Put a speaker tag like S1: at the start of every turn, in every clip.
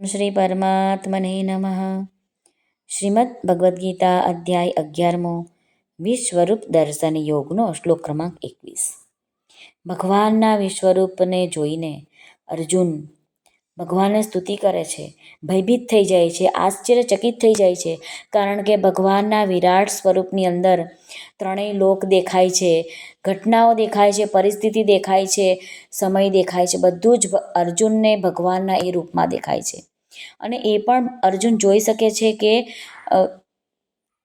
S1: શ્રી પરમાત્મને નમઃ શ્રીમદ ભગવદ્ ગીતા અધ્યાય અગિયારમો વિશ્વરૂપ દર્શન યોગનો શ્લોક ક્રમાંક એકવીસ ભગવાનના વિશ્વરૂપને જોઈને અર્જુન ભગવાનને સ્તુતિ કરે છે. ભયભીત થઈ જાય છે. આશ્ચર્યચકિત થઈ જાય છે. કારણ કે ભગવાનના વિરાટ સ્વરૂપની અંદર ત્રણેય લોક દેખાય છે. ઘટનાઓ દેખાય છે. પરિસ્થિતિ દેખાય છે. સમય દેખાય છે. બધું જ અર્જુનને ભગવાનના એ રૂપમાં દેખાય છે. અને એ પણ અર્જુન જોઈ શકે છે કે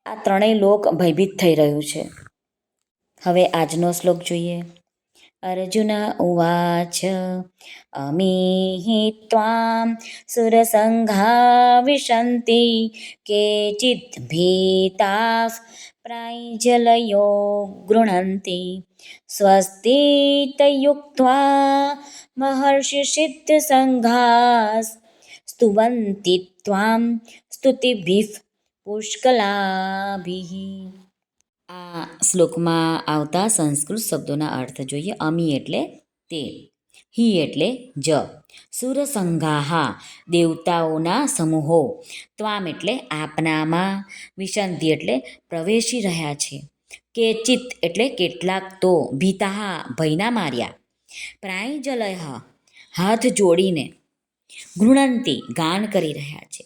S1: આ ત્રણેય લોક ભયભીત થઈ રહ્યું છે. હવે આજનો શ્લોક જોઈએ. ઉવાચ અમીહિ ત્વામ સુરસંઘા વિશંતિ, કેચિત ભીતા પ્રાયજલયો ગૃણંતિ સ્વસ્તિતયુક્ત્વા મહર્ષિ સિદ્ધ સંઘાસ સ્તુવંતિ ત્વામ સ્તુતિભિઃ પુષ્કલાભિઃ. આ શ્લોકમાં આવતા સંસ્કૃત શબ્દોના અર્થ જોઈએ. અમી એટલે તે, હી એટલે જ. સુરસંઘાહા દેવતાઓના સમૂહો. ત્વામ એટલે આપનામાં. વિશંતિ એટલે પ્રવેશી રહ્યા છે. કેચિત એટલે કેટલાક તો ભીતાહા ભયના માર્યા. પ્રાયજલય, હાથ જોડીને ઘૃણંતી ગાન કરી રહ્યા છે.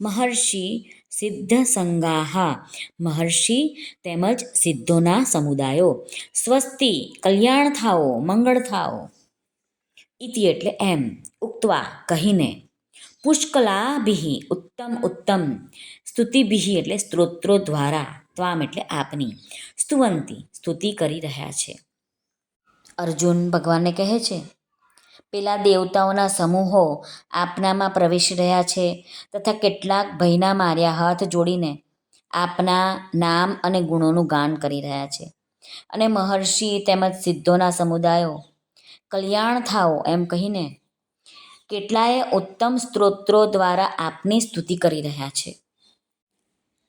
S1: મહર્ષિ સિદ્ધ સંગાહા મહર્ષિ તેમજ સિદ્ધોના સમુદાયો. સ્વસ્તિ, કલ્યાણ થાઓ, મંગળ થાઓ. ઇતિ એટલે એમ. ઉક્તવા કહીને. પુષ્કલાભિ, ઉત્તમ ઉત્તમ. સ્તુતિભિ એટલે સ્ત્રોત્રો દ્વારા. ત્વામ એટલે આપની. સ્તુવંતી, સ્તુતિ કરી રહ્યા છે. અર્જુન ભગવાનને કહે છે પેલા દેવતાઓના સમૂહો આપનામાં પ્રવેશી રહ્યા છે તથા કેટલાક ભયના માર્યા હાથ જોડીને આપના નામ અને ગુણોનું ગાન કરી રહ્યા છે. અને મહર્ષિ તેમજ સિદ્ધોના સમુદાયો, કલ્યાણ થાઓ એમ કહીને કેટલાય ઉત્તમ સ્ત્રોત્રો દ્વારા આપની સ્તુતિ કરી રહ્યા છે.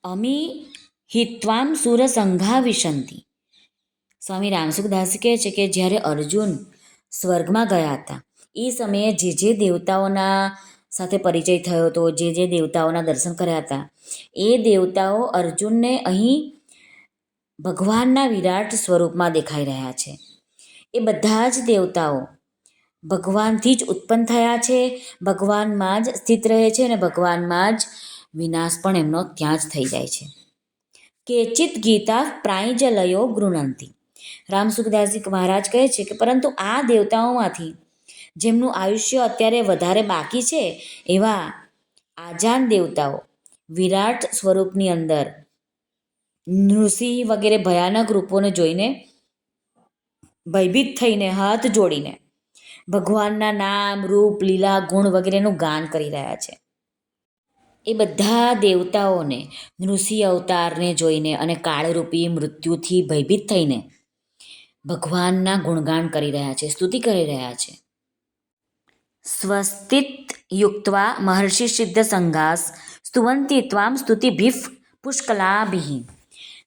S1: અમી હિત્વામ સુરસંઘા વિશંતિ. સ્વામી રામસુખદાસ કહે છે કે જ્યારે અર્જુન સ્વર્ગમાં ગયા હતા એ સમયે જે જે દેવતાઓના સાથે પરિચય થયો હતો, જે જે દેવતાઓના દર્શન કર્યા હતા, એ દેવતાઓ અર્જુનને અહીં ભગવાનના વિરાટ સ્વરૂપમાં દેખાઈ રહ્યા છે. એ બધા જ દેવતાઓ ભગવાનથી જ ઉત્પન્ન થયા છે, ભગવાનમાં જ સ્થિત રહે છે અને ભગવાનમાં જ વિનાશ પણ એમનો ત્યાં જ થઈ જાય છે. કેચિત ગીતા પ્રાયજલયો ગૃણંતી રામ સુખદાસજી મહારાજ કહે છે કે પરંતુ આ દેવતાઓમાંથી જેમનું આયુષ્ય અત્યારે વધારે બાકી છે, એવા આજાન દેવતાઓ, વિરાટ સ્વરૂપની અંદર, નૃસિંહ વગેરે ભયાનક રૂપોને જોઈને ભયભીત થઈને હાથ જોડીને ભગવાનના નામ, રૂપ, લીલા ગુણ વગેરેનું ગાન કરી રહ્યા છે. એ બધા દેવતાઓને, નૃસિંહ અવતારને જોઈને અને કાળરૂપી મૃત્યુથી ભયભીત થઈને ભગવાનના ગુણગાન કરી રહ્યા છે, સ્તુતિ કરી રહ્યા છે. સ્વસ્તિત યુક્તવા મહર્ષિ સિદ્ધ સંઘાસ સ્તુવંતી ત્વામ સ્તુતિભિફ પુષ્કલાભિ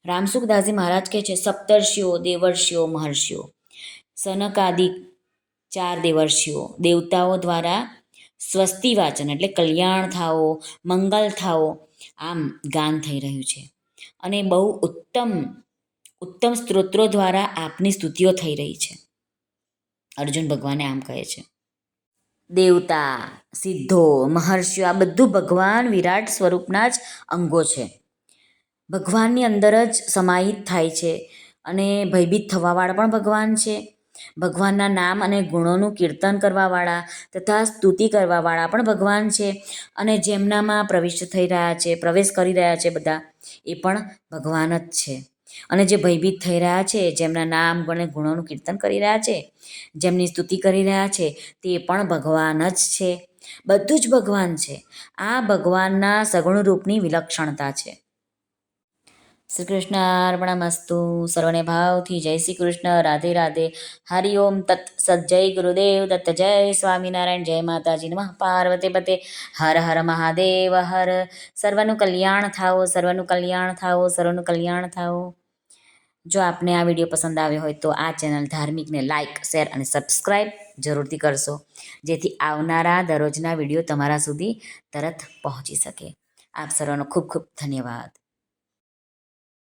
S1: રામસુખદાસજી મહારાજ કહે છે સપ્તર્ષિઓ દેવર્ષિઓ મહર્ષિઓ સનકાદિ ચાર દેવર્ષિઓ દેવતાઓ દ્વારા સ્વસ્તિ વાચન એટલે કલ્યાણ થાઓ મંગલ થાઓ આમ ગાન થઈ રહ્યું છે અને બહુ ઉત્તમ ઉત્તમ સ્ત્રોત્રો દ્વારા આપની સ્તુતિઓ થઈ રહી છે અર્જુન ભગવાને આમ કહે છે દેવતા, સિદ્ધો, મહર્ષિઓ, આ બધું ભગવાન વિરાટ સ્વરૂપના જ અંગો છે. ભગવાનની અંદર જ સમાહિત થાય છે અને ભયભીત થવાવાળા પણ ભગવાન છે. ભગવાનના નામ અને ગુણોનું કીર્તન કરવાવાળા તથા સ્તુતિ કરવાવાળા પણ ભગવાન છે અને જેમનામાં પ્રવિષ્ટ થઈ રહ્યા છે, પ્રવેશ કરી રહ્યા છે બધા, એ પણ ભગવાન જ છે. અને જે ભયભીત થઈ રહ્યા છે, જેમના નામ ગણે ગુણોનું કીર્તન કરી રહ્યા છે, જેમની સ્તુતિ કરી રહ્યા છે, તે પણ ભગવાન જ છે. બધું જ ભગવાન છે. આ ભગવાનના સગુણ રૂપની વિલક્ષણતા છે. શ્રી કૃષ્ણ અર્પણમસ્તુ. સર્વને ભાવથી જય શ્રી કૃષ્ણ. રાધે રાધે. હરિ ઓમ તત્ સત જય ગુરુદેવ દત્ત જય સ્વામિનારાયણ. જય માતાજી નમઃ. પાર્વતી પતે. હર હર મહાદેવ હર. સર્વનું કલ્યાણ થાઓ. સર્વનું કલ્યાણ થાઓ. સર્વનું કલ્યાણ થાઓ. જો આપને આ વીડિયો પસંદ આવ્યો હોય તો આ ચેનલ ધાર્મિકને લાઇક શેર અને સબસ્ક્રાઈબ જરૂરથી કરશો, જેથી આવનારા દરરોજના વીડિયો તમારા સુધી તરત પહોંચી શકે. આપ સર્વનો ખૂબ ખૂબ ધન્યવાદ.